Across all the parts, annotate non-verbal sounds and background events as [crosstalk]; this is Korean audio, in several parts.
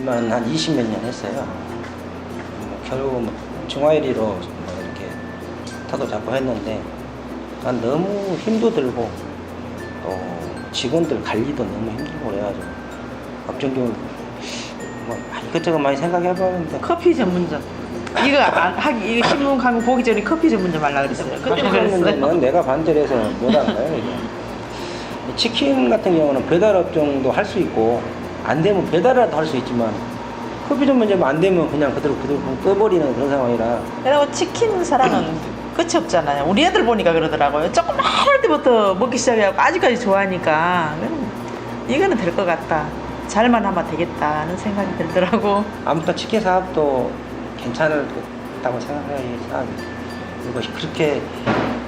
일만 한 20 몇 년 했어요. 뭐 결국 뭐 중화일이로 뭐 이렇게 타도 잡고 했는데 난 너무 힘도 들고 또 직원들 관리도 너무 힘들고 그래가지고 업종경을 뭐 이것저것 많이 생각해봤는데 커피 전문점. 이거 안, 하기 이거 신문 가면 보기 전에 커피 전문점 하려 그랬어요. 그때 그랬어요. 데는 내가 반대를 해서 못한 거예요. 치킨 같은 경우는 배달 업종도 할 수 있고 안 되면 배달이라도 할 수 있지만 커피 전문점 안 되면 그냥 그대로 그대로 꺼버리는 그런 상황이라 그리고 치킨 사랑은 [clears throat] 끝이 없잖아요. 우리 애들 보니까 그러더라고요. 조금 할 때부터 먹기 시작해갖고 아직까지 좋아하니까 음, 이거는 될 것 같다. 잘만 하면 되겠다 하는 생각이 들더라고. 아무튼 치킨 사업도 괜찮다고 생각해요. 이 사업이. 그리고 그렇게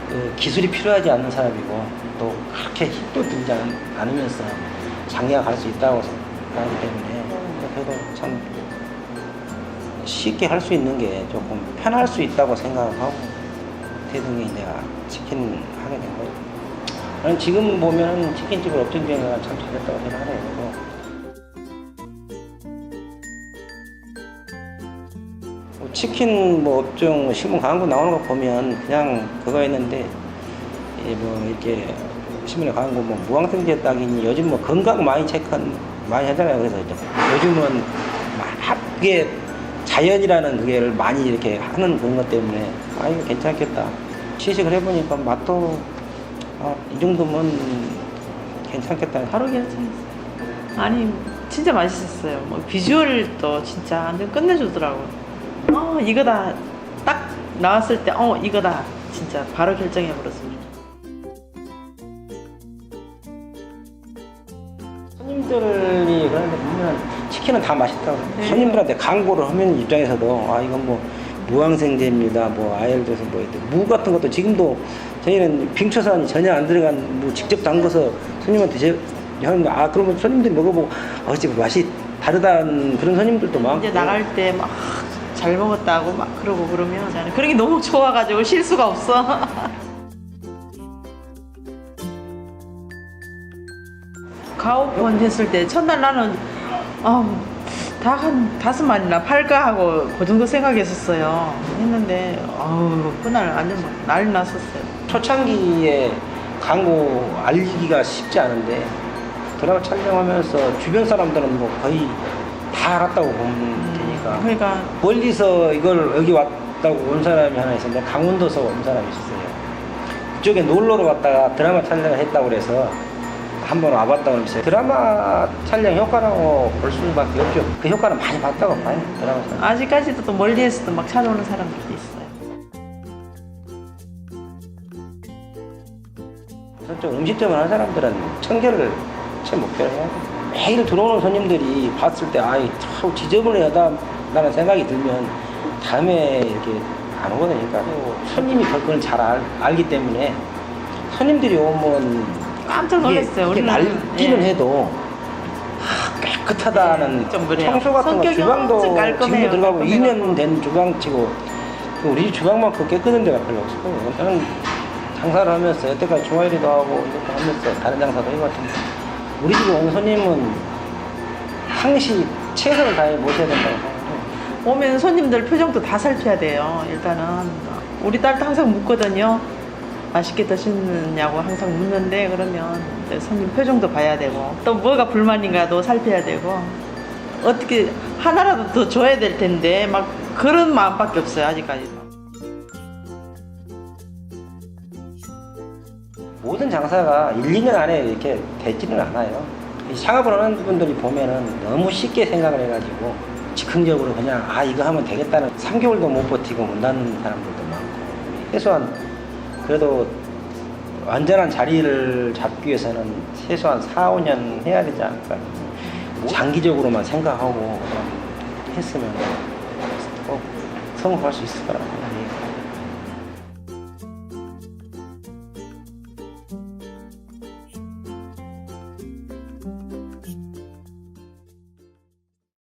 그 기술이 필요하지 않는 사업이고 또 그렇게 힘도 들지 않- 않으면서 장래가 갈 수 있다고 생각 하기 때문에 그래도 참 쉽게 할 수 있는 게 조금 편할 수 있다고 생각하고 대등히 내가 치킨 하게 된 거예요. 나는 지금 보면 치킨집을 업종 비행가 참 잘했다고 생각해요. 뭐 치킨 뭐 업종 신문 광고 나오는 거 보면 그냥 그거 했는데 이뭐 이렇게 신문에 광고 뭐 무항생제 딱이니 요즘 뭐 건강 많이 체크 많이 하잖아요. 그래서 이제 요즘은 막 그게 자연이라는 그게를 많이 이렇게 하는 그런 것 때문에 아 이거 괜찮겠다. 시식을 해보니까 맛도 아, 이 정도면 괜찮겠다. 바로 괜찮았어요. 아니 진짜 맛있었어요. 뭐 비주얼도 진짜 완전 끝내주더라고요. 어 이거다. 딱 나왔을 때 어 이거다. 진짜 바로 결정해 버렸습니다. 손님들이 그런데 보면 치킨은 다 맛있다고 네. 손님들한테 광고를 하면 입장에서도 아 이건 뭐 무항생제입니다 뭐 아열돼서 뭐 이렇게 무 같은 것도 지금도 저희는 빙초산이 전혀 안 들어간 무 직접 담궈서 손님한테 제 하는 거아 그러면 손님들이 먹어보고 아 지금 맛이 다르다는 그런 손님들도 많고 이제 나갈 때 막 잘 먹었다고 막 그러고 그러면 저는 그런 게 너무 좋아가지고 쉴 수가 없어. [laughs] 가오픈 했을 때 첫날 나는 다한 다섯 마리나 팔까 하고 그 정도 생각했었어요. 했는데 아우 그날 완전 막 난리 났었어요. 초창기에 광고 알리기가 쉽지 않은데 드라마 촬영하면서 주변 사람들은 뭐 거의 다 알았다고 보면 되니까 그러니까 멀리서 이걸 여기 왔다고 온 사람이 하나 있었는데 강원도서 온 사람이 있었어요. 그쪽에 놀러로 갔다가 드라마 촬영을 했다고 그래서 한번 와봤다고 그랬어요. 드라마 촬영 효과라고 볼 수밖에 없죠. 그 효과는 많이 봤다고 봐요. 드라마 촬영. 아직까지도 또 멀리에서도 막 찾아오는 사람들도 있어요. 좀 음식점을 하는 사람들은 청결을 제 목표로 해야 돼요. 매일 들어오는 손님들이 봤을 때 아이 참 지저분하다라는 생각이 들면 다음에 이렇게 안 오거든요. 그러니까 또 손님이 그걸 잘 알, 알기 때문에 손님들이 오면 깜짝 놀랐어요. 이게 우리는 날기는 예. 해도 아, 깨끗하다는 그래요. 청소 같은 거 주방도. 지금도 들어가고 깔끔해갖고. 2년 된 주방치고 그 우리 주방만큼 깨끗한 데가 별로 없어요. 저는 장사를 하면서 여태까지 중화요리도 하고 이것도 하면서 다른 장사도 해봤지만 우리 집에 오는 손님은 항시 최선을 다해 모셔야 된다고 생각해요. 오면 손님들 표정도 다 살펴야 돼요. 일단은 우리 딸도 항상 묻거든요. 맛있게 드시느냐고 항상 묻는데 그러면 손님 표정도 봐야 되고 또 뭐가 불만인가도 살펴야 되고 어떻게 하나라도 더 줘야 될 텐데 막 그런 마음밖에 없어요 아직까지도. 모든 장사가 1, 2년 안에 이렇게 되지는 않아요. 이 창업을 하는 분들이 보면은 너무 쉽게 생각을 해가지고 즉흥적으로 그냥 아 이거 하면 되겠다는 3개월도 못 버티고 못 낳는 사람들도 많고 최소한 그래도 완전한 자리를 잡기 위해서는 최소한 4, 5년 해야 되지 않을까. 장기적으로만 생각하고 했으면 꼭 성공할 수 있을 거라고.